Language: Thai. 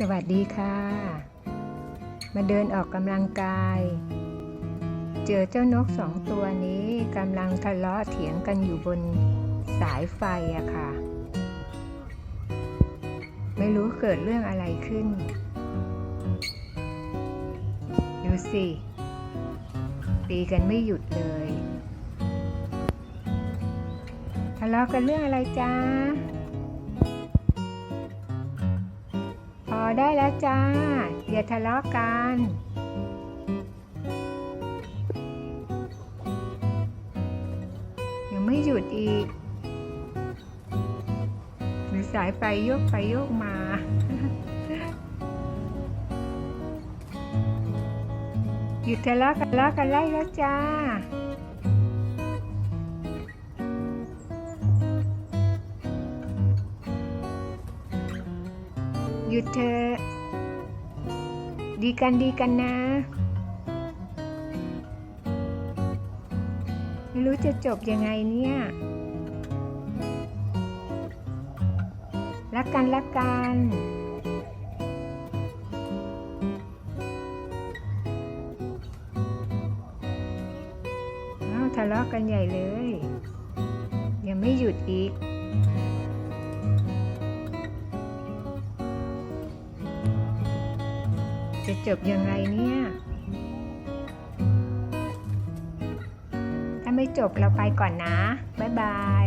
สวัสดีค่ะ มาเดินออกกำลังกาย เจอเจ้านกสองตัวนี้กำลังทะเลาะเถียงกันอยู่บนสายไฟอะค่ะ ไม่รู้เกิดเรื่องอะไรขึ้น ดูสิ ตีกันไม่หยุดเลย ทะเลาะกันเรื่องอะไรจ้า อได้แล้วจ้า อย่าทะเลาะกันยังไม่หยุดอีก หรือสายไฟโยกไปโยกมาหยุดทะเลาะกันทะเลาะกันไล่แล้วจ้า ยุดเถอะดีกันดีกันนะ ไม่รู้จะจบยังไงเนี่ย รักกันรักกันอ้าวทะเลาะกันใหญ่เลย ยังไม่หยุดอีก จะจบยังไงเนี่ย ถ้าไม่จบเราไปก่อนนะ บ๊ายบาย